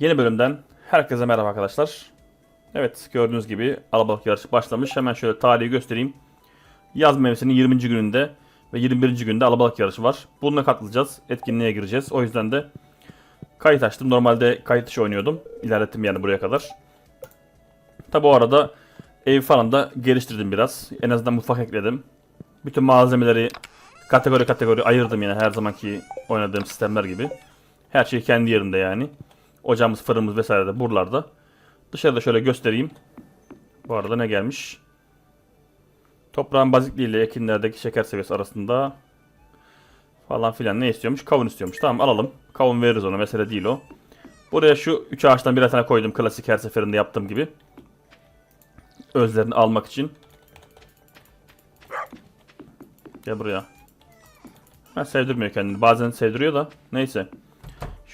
Yeni bölümden herkese merhaba arkadaşlar. Evet gördüğünüz gibi alabalık yarışı başlamış. Hemen şöyle tarihi göstereyim. Yaz mevsiminin 20. gününde ve 21. günde alabalık yarışı var. Bununla katılacağız. Etkinliğe gireceğiz. O yüzden de kayıt açtım. Normalde kayıt dışı oynuyordum. İlerlettim yani buraya kadar. Tabi o arada ev falan da geliştirdim biraz. En azından mutfak ekledim. Bütün malzemeleri kategori kategori ayırdım yine her zamanki oynadığım sistemler gibi. Her şey kendi yerinde yani. Ocağımız, fırınımız vesaire de buralarda. Dışarıda şöyle göstereyim. Bu arada ne gelmiş? Toprağın bazikliği ile ekinlerdeki şeker seviyesi arasında falan filan ne istiyormuş? Kavun istiyormuş. Tamam alalım. Kavun veririz ona. Mesele değil o. Buraya şu üç ağaçtan birer tane koydum. Klasik her seferinde yaptığım gibi. Özlerini almak için. Gel buraya. Ha, sevdirmiyor kendini. Bazen sevdiriyor da. Neyse.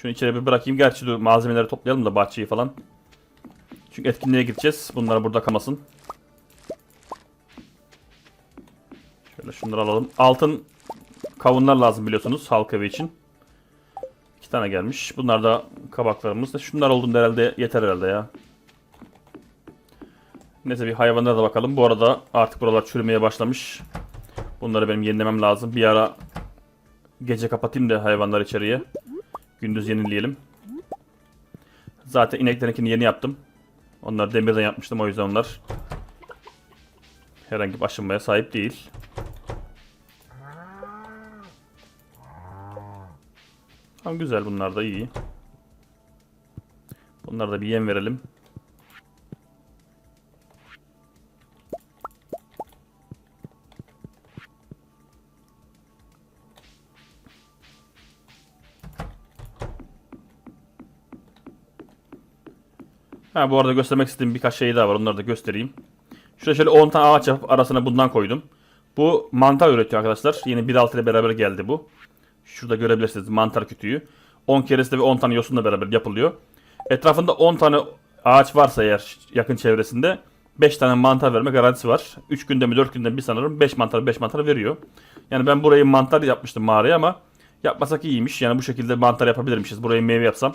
Şunu içeri bir bırakayım. Gerçi dur malzemeleri toplayalım da bahçeyi falan. Çünkü etkinliğe gideceğiz. Bunlar burada kalmasın. Şöyle şunları alalım. Altın kavunlar lazım biliyorsunuz halk evi için. İki tane gelmiş. Bunlar da kabaklarımız. Şunlar olduğunda herhalde yeter herhalde ya. Neyse bir hayvanlara da bakalım. Bu arada artık buralar çürümeye başlamış. Bunları benim yenilemem lazım. Bir ara gece kapatayım da hayvanlar içeriye. Gündüz yenileyelim. Zaten ineklerinkini yeni yaptım. Onları demirden yapmıştım o yüzden onlar herhangi bir aşınmaya sahip değil. Tamam güzel bunlar da iyi. Bunlara da bir yem verelim. Ha bu arada göstermek istediğim birkaç şey daha var. Onları da göstereyim. Şuraya şöyle 10 tane ağaç yapıp arasına bundan koydum. Bu mantar üretiyor arkadaşlar. Yeni 1.6 ile beraber geldi bu. Şurada görebilirsiniz mantar kütüğü. 10 keresi ve 10 tane yosunla beraber yapılıyor. Etrafında 10 tane ağaç varsa eğer yakın çevresinde 5 tane mantar verme garantisi var. 3 günde mi 4 günde mi bir sanırım 5 mantar 5 mantar veriyor. Yani ben burayı mantar yapmıştım mağaraya ama yapmasak iyiymiş. Yani bu şekilde mantar yapabilirmişiz. Burayı meyve yapsam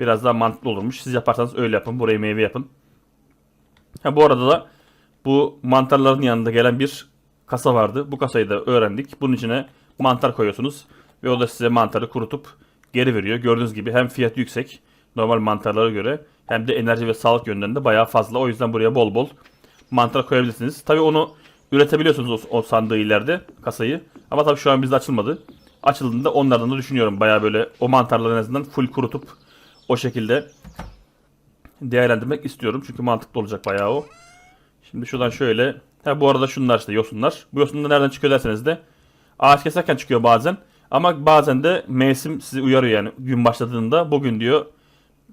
biraz daha mantıklı olurmuş. Siz yaparsanız öyle yapın. Burayı meyve yapın. Ha, bu arada da bu mantarların yanında gelen bir kasa vardı. Bu kasayı da öğrendik. Bunun içine mantar koyuyorsunuz. Ve o da size mantarı kurutup geri veriyor. Gördüğünüz gibi hem fiyat yüksek normal mantarlara göre hem de enerji ve sağlık yönünden de bayağı fazla. O yüzden buraya bol bol mantar koyabilirsiniz. Tabi onu üretebiliyorsunuz o, o sandığı ileride kasayı. Ama tabi şu an bizde açılmadı. Açıldığında onlardan da düşünüyorum. Bayağı böyle o mantarları en azından full kurutup o şekilde değerlendirmek istiyorum. Çünkü mantıklı olacak bayağı o. Şimdi şuradan şöyle. Ha bu arada şunlar işte yosunlar. Bu yosunlar nereden çıkıyor derseniz de ağaç keserken çıkıyor bazen. Ama bazen de mevsim sizi uyarıyor yani gün başladığında bugün diyor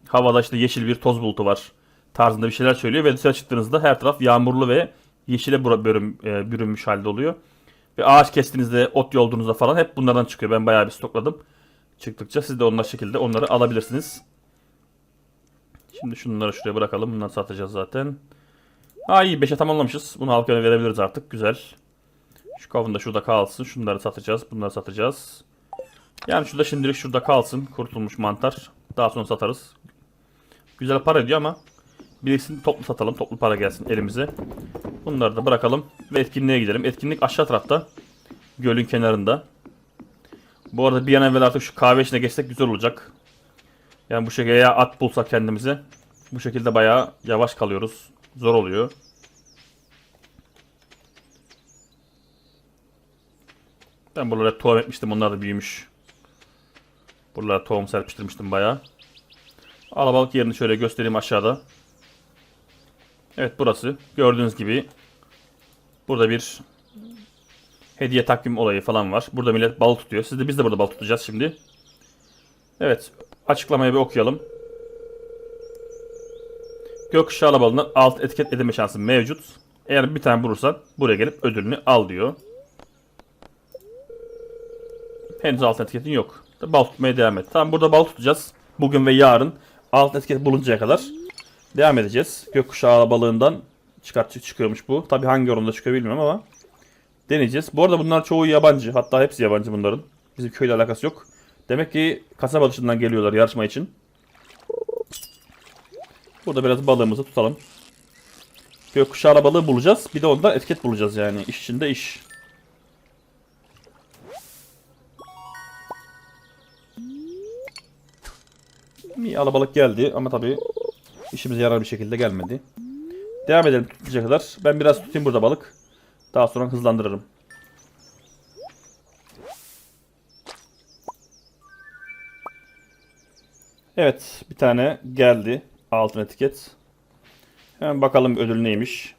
havada işte yeşil bir toz bulutu var tarzında bir şeyler söylüyor ve dışarı çıktığınızda her taraf yağmurlu ve yeşile e, bürünmüş halde oluyor. Ve ağaç kestiğinizde, ot yolduğunuzda falan hep bunlardan çıkıyor. Ben bayağı bir stokladım. Çıktıkça siz de onlar şekilde onları alabilirsiniz. Şimdi şunları şuraya bırakalım. Bunları satacağız zaten. Ha iyi 5'e tamamlamışız. Bunu halkaya verebiliriz artık. Güzel. Şu kavun da şurada kalsın. Şunları satacağız. Bunları satacağız. Yani şurada şimdilik şurada kalsın. Kurtulmuş mantar. Daha sonra satarız. Güzel para ediyor ama biriksin toplu satalım. Toplu para gelsin elimize. Bunları da bırakalım ve etkinliğe gidelim. Etkinlik aşağı tarafta. Gölün kenarında. Bu arada bir an evvel artık şu kahve işine geçsek güzel olacak. Yani bu şekilde ya at bulsak kendimize. Bu şekilde bayağı yavaş kalıyoruz. Zor oluyor. Ben buralara tohum etmiştim. Onlar da büyümüş. Buralara tohum serpiştirmiştim bayağı. Alabalık yerini şöyle göstereyim aşağıda. Evet burası. Gördüğünüz gibi burada bir hediye takvim olayı falan var. Burada millet balık tutuyor. Siz de biz de burada balık tutacağız şimdi. Evet. Açıklamayı bir okuyalım. Gökkuşağı alabalığından alt etiket edilme şansı mevcut. Eğer bir tane bulursan buraya gelip ödülünü al diyor. Henüz alt etiketin yok. Bal tutmaya devam et. Tamam burada bal tutacağız. Bugün ve yarın alt etiket buluncaya kadar devam edeceğiz. Gökkuşağı balığından çıkart çıkıyormuş bu. Tabi hangi oranda çıkıyor bilmiyorum ama deneyeceğiz. Bu arada bunlar çoğu yabancı. Hatta hepsi yabancı bunların. Bizim köyle alakası yok. Demek ki kasaba dışından geliyorlar yarışma için. Burada biraz balığımızı tutalım. Gökkuşağı balığı bulacağız. Bir de ondan etiket bulacağız yani. İş içinde iş. Bir alabalık geldi ama tabii işimize yarar bir şekilde gelmedi. Devam edelim tutulacak kadar. Ben biraz tutayım burada balık. Daha sonra hızlandırırım. Evet bir tane geldi. Altın etiket. Hemen bakalım ödül neymiş.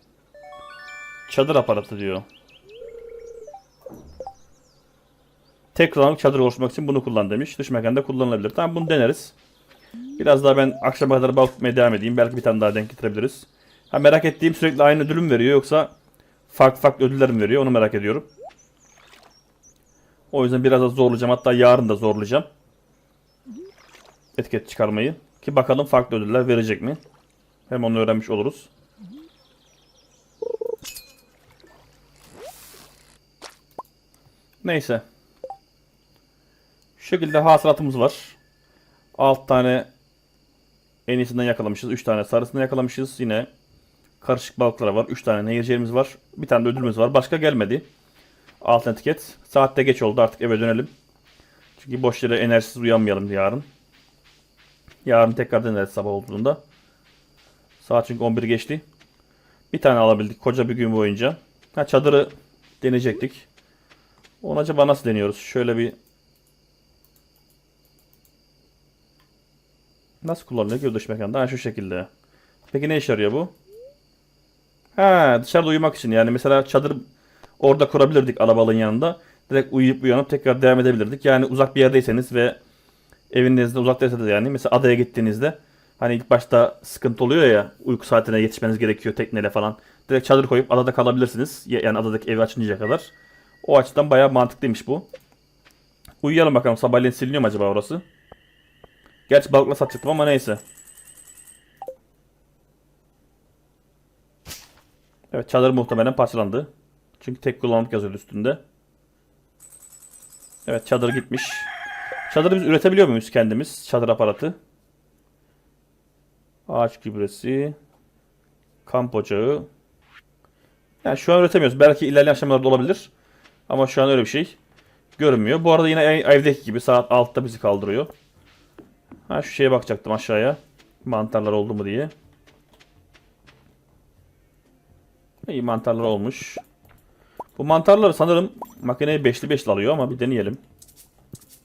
Çadır aparatı diyor. Tek kullanımlık çadır oluşturmak için bunu kullan demiş. Dış mekanda kullanılabilir. Tamam bunu deneriz. Biraz daha ben akşama kadar balık tutmaya devam edeyim. Belki bir tane daha denk getirebiliriz. Ha merak ettiğim sürekli aynı ödülü mü veriyor yoksa farklı farklı ödüller mi veriyor onu merak ediyorum. O yüzden biraz da zorlayacağım. Hatta yarın da zorlayacağım. Etiket çıkarmayı. Ki bakalım farklı ödüller verecek mi? Hem onu öğrenmiş oluruz. Neyse. Şu şekilde hasılatımız var. 6 tane en iyisinden yakalamışız. 3 tane sarısından yakalamışız. Yine karışık balıklar var. 3 tane nehirciğimiz var. Bir tane de ödülümüz var. Başka gelmedi. Altın etiket. Saatte geç oldu artık eve dönelim. Çünkü boş yere enerjisiz uyanmayalım yarın. Yarın tekrar deneriz sabah olduğunda. Saat çünkü 11 geçti. Bir tane alabildik koca bir gün boyunca. Ha çadırı deneyecektik. Onu acaba nasıl deniyoruz? Şöyle bir Nasıl kullanılıyor ki dış mekanda? Ha şu şekilde. Peki ne işe yarıyor bu? Ha dışarıda uyumak için yani mesela çadır orada kurabilirdik alabalığın yanında. Direkt uyuyup uyanıp tekrar devam edebilirdik. Yani uzak bir yerdeyseniz ve evinizde uzaktaysanız yani mesela adaya gittiğinizde hani ilk başta sıkıntı oluyor ya uyku saatine yetişmeniz gerekiyor tekneyle falan. Direkt çadır koyup adada kalabilirsiniz. Yani adadaki evi açıncaya kadar. O açıdan bayağı mantıklıymış bu. Uyuyalım bakalım sabahleyin siliniyor mu acaba orası? Gerçi balıkla satacaktım ama neyse. Evet çadır muhtemelen parçalandı. Çünkü tek kullanımlık yazıyordu üstünde. Evet çadır gitmiş. Çadırı biz üretebiliyor muyuz kendimiz? Çadır aparatı. Ağaç gübresi. Kamp ocağı. Yani şu an üretemiyoruz. Belki ilerleyen aşamalarda olabilir. Ama şu an öyle bir şey görünmüyor. Bu arada yine ev- evdeki gibi saat 6'da bizi kaldırıyor. Ha şu şeye bakacaktım aşağıya. Mantarlar oldu mu diye. İyi mantarlar olmuş. Bu mantarları sanırım makineye beşli beşli alıyor ama bir deneyelim.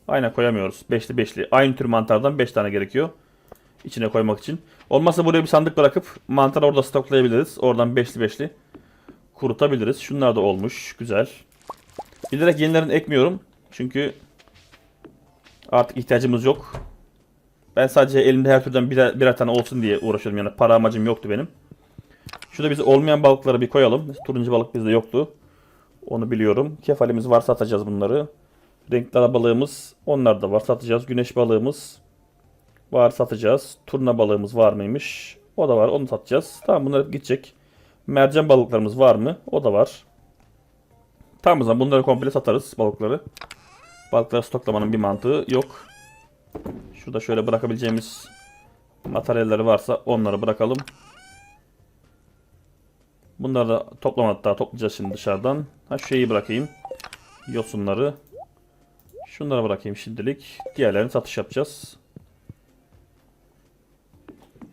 Aynen koyamıyoruz. Beşli beşli. Aynı tür mantardan 5 tane gerekiyor. İçine koymak için. Olmazsa buraya bir sandık bırakıp mantarı orada stoklayabiliriz. Oradan beşli beşli kurutabiliriz. Şunlar da olmuş. Güzel. Bilerek yenilerini ekmiyorum. Çünkü artık ihtiyacımız yok. Ben sadece elimde her türden birer, birer tane olsun diye uğraşıyorum. Yani para amacım yoktu benim. Şurada biz olmayan balıkları bir koyalım. Turuncu balık bizde yoktu. Onu biliyorum. Kefalimiz var satacağız bunları. Renkli balığımız onlar da var satacağız. Güneş balığımız var satacağız. Turna balığımız var mıymış? O da var onu satacağız. Tamam bunlar hep gidecek. Mercan balıklarımız var mı? O da var. Tamam o zaman bunları komple satarız balıkları. Balıkları stoklamanın bir mantığı yok. Şurada şöyle bırakabileceğimiz materyalleri varsa onları bırakalım. Bunları da toplamadık daha toplayacağız şimdi dışarıdan. Ha şeyi bırakayım. Yosunları. Şunları bırakayım şimdilik. Diğerlerini satış yapacağız.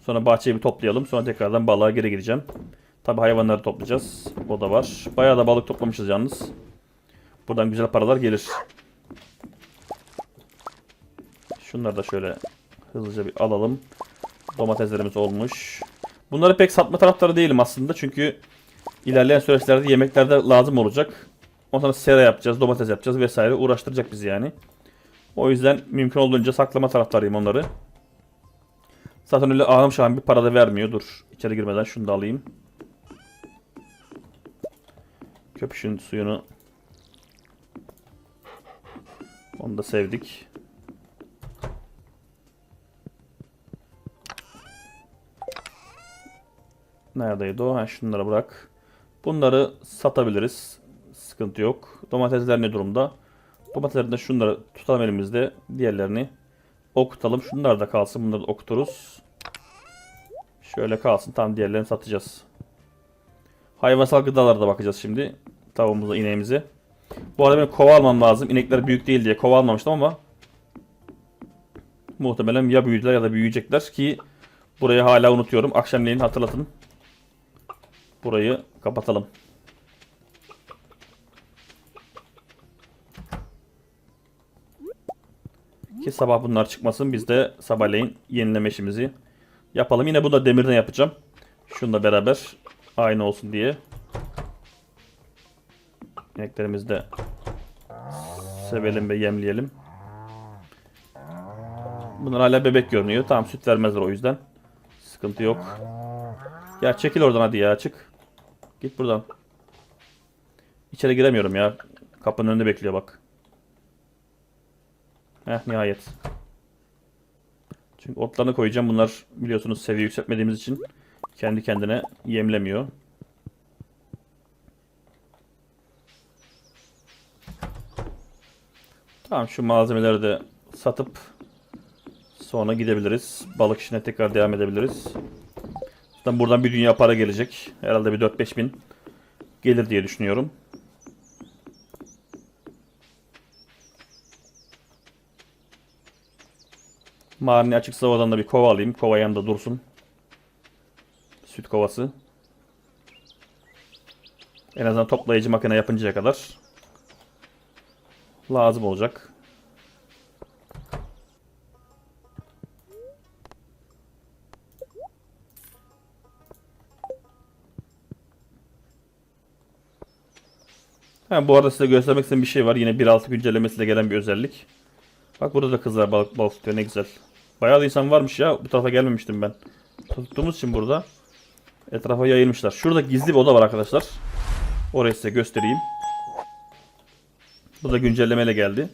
Sonra bahçeyi bir toplayalım. Sonra tekrardan balığa geri gireceğim. Tabi hayvanları toplayacağız. O da var. Bayağı da balık toplamışız yalnız. Buradan güzel paralar gelir. Şunları da şöyle hızlıca bir alalım. Domateslerimiz olmuş. Bunları pek satma taraftarı değilim aslında. Çünkü ilerleyen süreçlerde yemeklerde lazım olacak. Ondan sonra sera yapacağız, domates yapacağız vesaire uğraştıracak bizi yani. O yüzden mümkün olduğunca saklama taraftarıyım onları. Zaten öyle ağım şahım bir para da vermiyor. Dur içeri girmeden şunu da alayım. Köpüşün suyunu onu da sevdik. Neredeydi o? Ha, şunları bırak. Bunları satabiliriz. Sıkıntı yok. Domatesler ne durumda? Domatesleri de şunları tutalım elimizde. Diğerlerini okutalım. Şunlar da kalsın. Bunları da okuturuz. Şöyle kalsın. Tam diğerlerini satacağız. Hayvansal gıdalara da bakacağız şimdi. Tavuğumuza, ineğimize. Bu arada benim kova almam lazım. İnekler büyük değil diye kova almamıştım ama muhtemelen ya büyüdüler ya da büyüyecekler ki burayı hala unutuyorum. Akşamleyin hatırlatın. Burayı kapatalım. Ki sabah bunlar çıkmasın. Biz de sabahleyin yenileme işimizi yapalım. Yine bunu da demirden yapacağım. Şununla beraber aynı olsun diye. İneklerimizi de sevelim ve yemleyelim. Bunlar hala bebek görünüyor. Tamam süt vermezler o yüzden. Sıkıntı yok. Ya çekil oradan hadi ya çık. Git buradan. İçeri giremiyorum ya. Kapının önünde bekliyor bak. Heh nihayet. Çünkü otlarını koyacağım. Bunlar biliyorsunuz seviye yükseltmediğimiz için kendi kendine yemlemiyor. Tamam şu malzemeleri de satıp sonra gidebiliriz. Balık işine tekrar devam edebiliriz. Zaten buradan bir dünya para gelecek. Herhalde bir 4-5 bin gelir diye düşünüyorum. Mağarani açıksa oradan da bir kova alayım. Kova yanında dursun. Süt kovası. En azından toplayıcı makine yapıncaya kadar lazım olacak. Ha, bu arada size göstermek istediğim bir şey var. Yine 1.6 güncellemesiyle gelen bir özellik. Bak burada da kızlar balık balık tutuyor ne güzel. Bayağı da insan varmış ya. Bu tarafa gelmemiştim ben. Tuttuğumuz için burada etrafa yayılmışlar. Şurada gizli bir oda var arkadaşlar. Orayı size göstereyim. Bu da güncellemeyle geldi.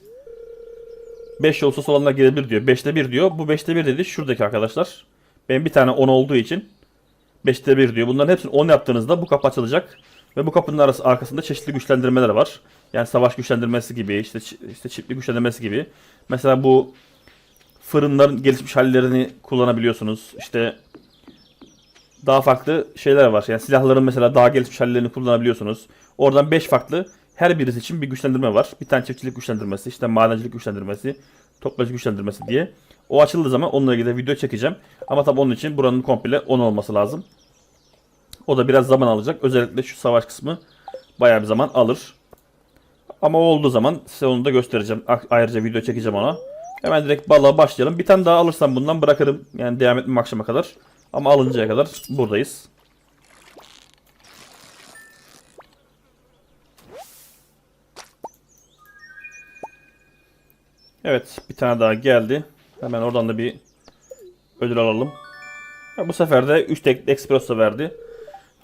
5 yolsuz olanlar girebilir diyor. 5'te 1 diyor. Bu 5'te 1 dedi şuradaki arkadaşlar. Benim bir tane 10 olduğu için 5'te 1 diyor. Bunların hepsini 10 yaptığınızda bu kapı açılacak. Ve bu kapının arası arkasında çeşitli güçlendirmeler var. Yani savaş güçlendirmesi gibi, işte işte çiftlik güçlendirmesi gibi. Mesela bu fırınların gelişmiş hallerini kullanabiliyorsunuz. İşte daha farklı şeyler var. Yani silahların mesela daha gelişmiş hallerini kullanabiliyorsunuz. Oradan 5 farklı her birisi için bir güçlendirme var. Bir tane çiftçilik güçlendirmesi, işte madencilik güçlendirmesi, toplayıcı güçlendirmesi diye. O açıldığı zaman onunla ilgili de video çekeceğim. Ama tabii onun için buranın komple 10 olması lazım. O da biraz zaman alacak. Özellikle şu savaş kısmı bayağı bir zaman alır. Ama o olduğu zaman size onu da göstereceğim. A- Ayrıca video çekeceğim ona. Hemen direkt balığa başlayalım. Bir tane daha alırsam bundan bırakırım. Yani devam etmem akşama kadar. Ama alıncaya kadar buradayız. Evet bir tane daha geldi. Hemen oradan da bir ödül alalım. Ha, bu sefer de 3 tek espresso verdi.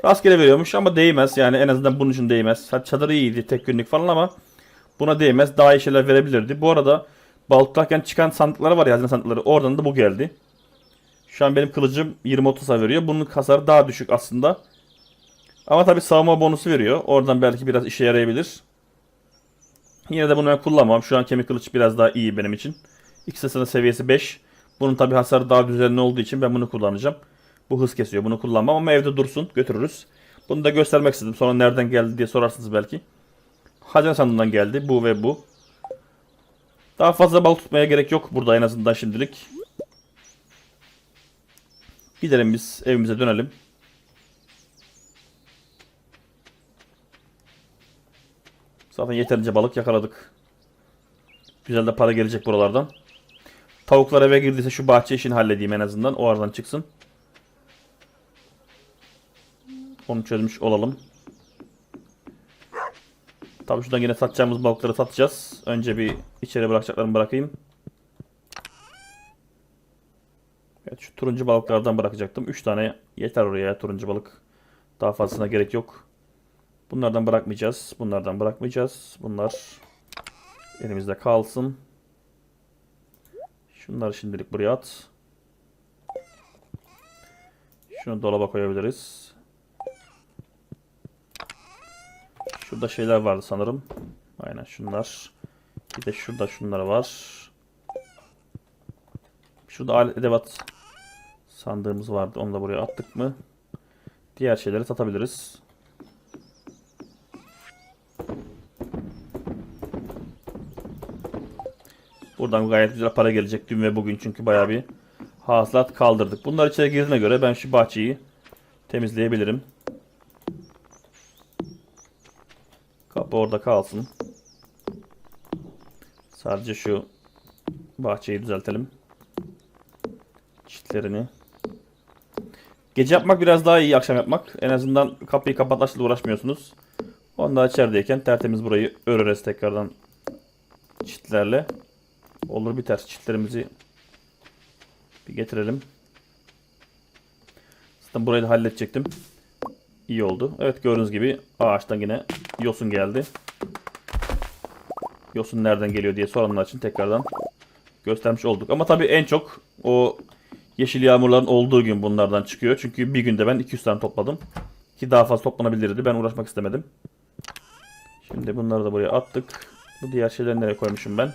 Rastgele veriyormuş ama değmez. Yani en azından bunun için değmez. Hadi çadırı iyiydi tek günlük falan ama buna değmez. Daha iyi şeyler verebilirdi. Bu arada balıklarken çıkan sandıkları var ya hazine sandıkları. Oradan da bu geldi. Şu an benim kılıcım 20-30 hasar veriyor. Bunun hasarı daha düşük aslında. Ama tabi savunma bonusu veriyor. Oradan belki biraz işe yarayabilir. Yine de bunu ben kullanmam. Şu an kemik kılıç biraz daha iyi benim için. İkisi de seviyesi 5. Bunun tabi hasarı daha düzenli olduğu için ben bunu kullanacağım. Bu hız kesiyor. Bunu kullanmam ama evde dursun. Götürürüz. Bunu da göstermek istedim. Sonra nereden geldi diye sorarsınız belki. Hazine sandığından geldi. Bu ve bu. Daha fazla balık tutmaya gerek yok burada en azından şimdilik. Gidelim biz evimize dönelim. Zaten yeterince balık yakaladık. Güzel de para gelecek buralardan. Tavuklar eve girdiyse şu bahçe işini halledeyim en azından. O aradan çıksın. Onu çözmüş olalım. Tabii şuradan yine satacağımız balıkları satacağız. Önce bir içeri bırakacaklarımı bırakayım. Evet şu turuncu balıklardan bırakacaktım. 3 tane yeter oraya turuncu balık. Daha fazlasına gerek yok. Bunlardan bırakmayacağız. Bunlardan bırakmayacağız. Bunlar elimizde kalsın. Şunları şimdilik buraya at. Şunu dolaba koyabiliriz. Şurada şeyler vardı sanırım. Aynen şunlar. Bir de şurada şunlar var. Şurada alet edevat Sandığımız vardı. Onu da buraya attık mı? Diğer şeyleri satabiliriz. Buradan gayet güzel para gelecek dün ve bugün çünkü bayağı bir hasılat kaldırdık. Bunlar içeri girdiğine göre ben şu bahçeyi temizleyebilirim. Orada kalsın. Sadece şu bahçeyi düzeltelim. Çitlerini. Gece yapmak biraz daha iyi akşam yapmak. En azından kapıyı kapatlaşla uğraşmıyorsunuz. Onda içerideyken tertemiz burayı öreriz tekrardan çitlerle. Olur biter. Çitlerimizi bir getirelim. Zaten burayı da halledecektim. İyi oldu. Evet gördüğünüz gibi ağaçtan yine yosun geldi. Yosun nereden geliyor diye soranlar için tekrardan göstermiş olduk. Ama tabii en çok o yeşil yağmurların olduğu gün bunlardan çıkıyor. Çünkü bir günde ben 200 tane topladım. Ki daha fazla toplanabilirdi. Ben uğraşmak istemedim. Şimdi bunları da buraya attık. Bu diğer şeyleri nereye koymuşum ben?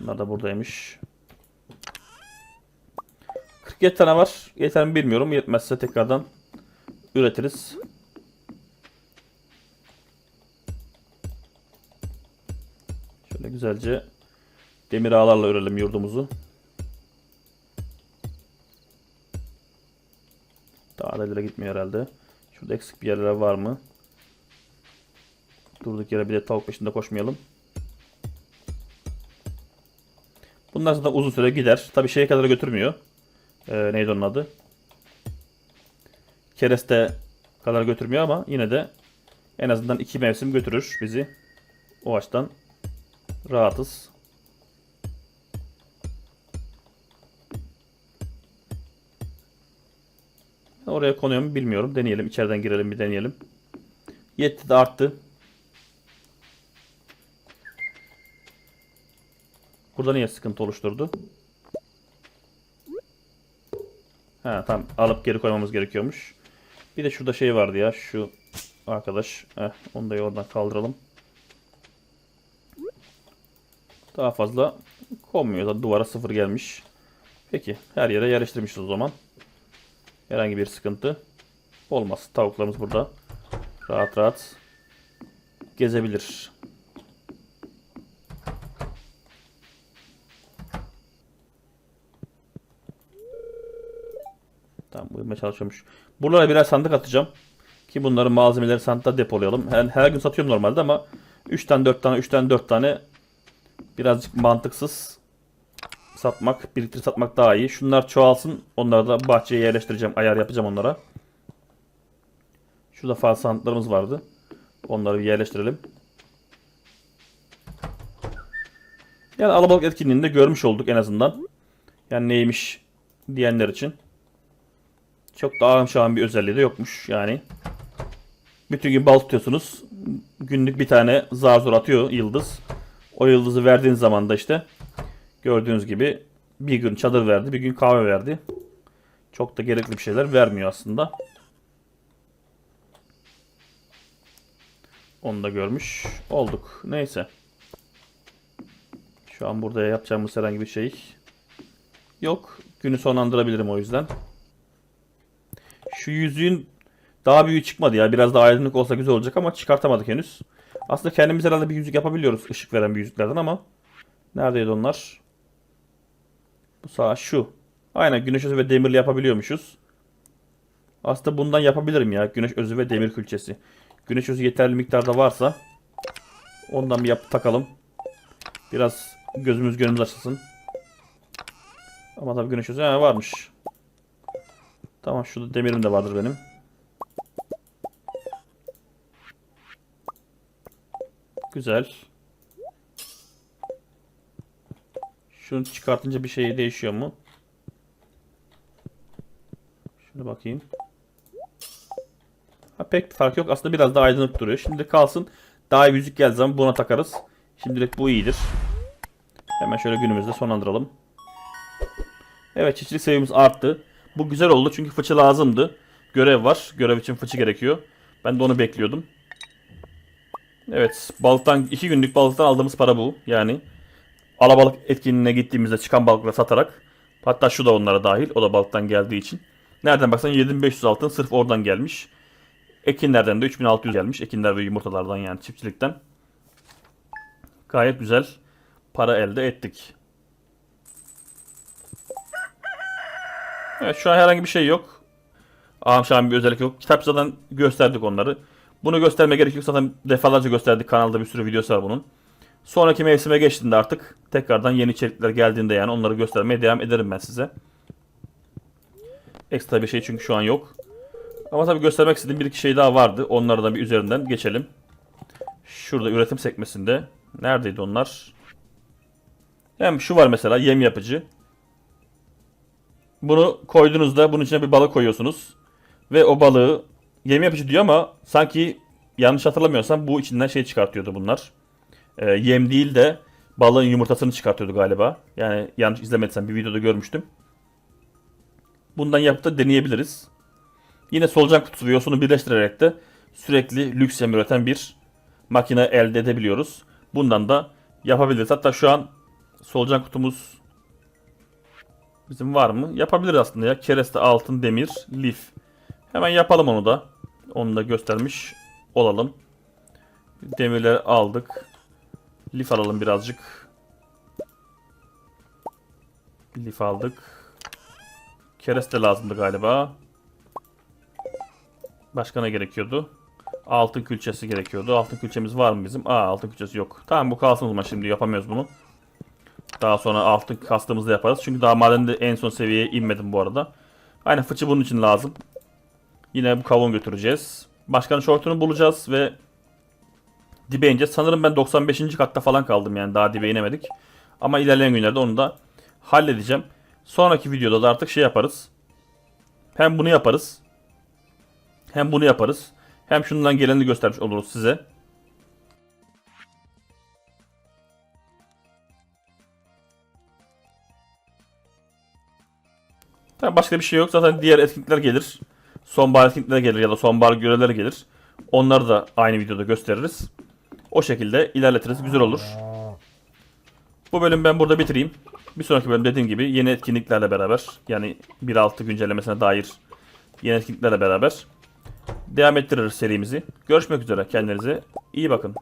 Bunlar da buradaymış. 47 tane var. Yeter mi bilmiyorum. Yetmezse tekrardan üretiriz. Şöyle güzelce demir ağlarla örelim yurdumuzu. Daha da ileri gitmiyor herhalde. Şurada eksik bir yerler var mı? Durduk yere bir de tavuk peşinde koşmayalım. Bunlar zaten uzun süre gider. Tabi şeye kadar götürmüyor. Ee, neydi onun adı? Kereste kadar götürmüyor ama yine de en azından iki mevsim götürür bizi. O açıdan rahatız. Oraya konuyor mu bilmiyorum. Deneyelim. İçeriden girelim bir deneyelim. Yetti de arttı. Burada niye sıkıntı oluşturdu? Ha tamam alıp geri koymamız gerekiyormuş. Bir de şurada şey vardı ya şu arkadaş. Heh, onu da oradan kaldıralım. Daha fazla konmuyor. Zaten duvara sıfır gelmiş. Peki her yere yerleştirmişiz o zaman. Herhangi bir sıkıntı olmaz. Tavuklarımız burada rahat rahat gezebilir. Tamam uyumaya çalışıyormuş. Buralara birer sandık atacağım. Ki bunların malzemeleri sandıkta depolayalım. Her, her gün satıyorum normalde ama 3 tane 4 tane 3 tane 4 tane birazcık mantıksız satmak, biriktirip satmak daha iyi. Şunlar çoğalsın. Onları da bahçeye yerleştireceğim. Ayar yapacağım onlara. Şurada fazla sandıklarımız vardı. Onları bir yerleştirelim. Yani alabalık etkinliğinde görmüş olduk en azından. Yani neymiş diyenler için. Çok da ağım şahım bir özelliği de yokmuş yani. Bütün gün bal tutuyorsunuz. Günlük bir tane zar zor atıyor yıldız. O yıldızı verdiğiniz zaman da işte gördüğünüz gibi bir gün çadır verdi, bir gün kahve verdi. Çok da gerekli bir şeyler vermiyor aslında. Onu da görmüş olduk. Neyse. Şu an burada yapacağımız herhangi bir şey yok. Günü sonlandırabilirim o yüzden. Şu yüzüğün daha büyüğü çıkmadı ya. Biraz daha aydınlık olsa güzel olacak ama çıkartamadık henüz. Aslında kendimiz herhalde bir yüzük yapabiliyoruz ışık veren bir yüzüklerden ama neredeydi onlar? Bu sağ şu. Aynen güneş özü ve demirli yapabiliyormuşuz. Aslında bundan yapabilirim ya. Güneş özü ve demir külçesi. Güneş özü yeterli miktarda varsa ondan bir yap takalım. Biraz gözümüz gönlümüz açılsın. Ama tabii güneş özü ha, varmış. Tamam şurada demirim de vardır benim. Güzel. Şunu çıkartınca bir şey değişiyor mu? Şuna bakayım. Ha, pek fark yok. Aslında biraz daha aydınlık duruyor. Şimdi kalsın. Daha iyi yüzük geldiği zaman buna takarız. Şimdilik bu iyidir. Hemen şöyle günümüzde sonlandıralım. Evet çiftçilik seviyemiz arttı. Bu güzel oldu çünkü fıçı lazımdı. Görev var. Görev için fıçı gerekiyor. Ben de onu bekliyordum. Evet balıktan 2 günlük balıktan aldığımız para bu. Yani alabalık etkinliğine gittiğimizde çıkan balıkları satarak Hatta şu da onlara dahil. O da balıktan geldiği için. Nereden baksan 7500 altın sırf oradan gelmiş. Ekinlerden de 3600 gelmiş. Ekinler ve yumurtalardan yani çiftçilikten. Gayet güzel para elde ettik. Evet şu an herhangi bir şey yok. Ağam şahım bir özellik yok. Kitap zaten gösterdik onları. Bunu gösterme gerek yok. Zaten defalarca gösterdik. Kanalda bir sürü videosu var bunun. Sonraki mevsime geçtiğinde artık tekrardan yeni içerikler geldiğinde yani onları göstermeye devam ederim ben size. Ekstra bir şey çünkü şu an yok. Ama tabii göstermek istediğim bir iki şey daha vardı. Onları da bir üzerinden geçelim. Şurada üretim sekmesinde. Neredeydi onlar? Hem şu var mesela yem yapıcı. Bunu koyduğunuzda bunun içine bir balık koyuyorsunuz. Ve o balığı yem yapıcı diyor ama sanki yanlış hatırlamıyorsam bu içinden şey çıkartıyordu bunlar. Ee, yem değil de balığın yumurtasını çıkartıyordu galiba. Yani yanlış izlemediysem bir videoda görmüştüm. Bundan yapıp da deneyebiliriz. Yine solucan kutusu ve yosunu birleştirerek de sürekli lüks yem üreten bir makine elde edebiliyoruz. Bundan da yapabiliriz. Hatta şu an solucan kutumuz bizim var mı? Yapabiliriz aslında ya. Kereste, altın, demir, lif. Hemen yapalım onu da. Onu da göstermiş olalım. Demirleri aldık. Lif alalım birazcık. Lif aldık. Kereste lazımdı galiba. Başka ne gerekiyordu? Altın külçesi gerekiyordu. Altın külçemiz var mı bizim? Aa altın külçesi yok. Tamam bu kalsın o zaman şimdi yapamıyoruz bunu. Daha sonra altın kastığımızda yaparız. Çünkü daha madende en son seviyeye inmedim bu arada. Aynen fıçı bunun için lazım. Yine bu kavun götüreceğiz. Başkanın şortunu bulacağız ve dibe ineceğiz. Sanırım ben 95. katta falan kaldım yani daha dibe inemedik. Ama ilerleyen günlerde onu da halledeceğim. Sonraki videoda da artık şey yaparız. Hem bunu yaparız. Hem bunu yaparız. Hem şundan geleni göstermiş oluruz size. Tamam başka bir şey yok. Zaten diğer etkinlikler gelir. Sonbahar etkinlikler gelir ya da sonbahar görevleri gelir. Onları da aynı videoda gösteririz. O şekilde ilerletiriz. Güzel olur. Bu bölümü ben burada bitireyim. Bir sonraki bölüm dediğim gibi yeni etkinliklerle beraber yani 1.6 güncellemesine dair yeni etkinliklerle beraber devam ettiririz serimizi. Görüşmek üzere. Kendinize iyi bakın.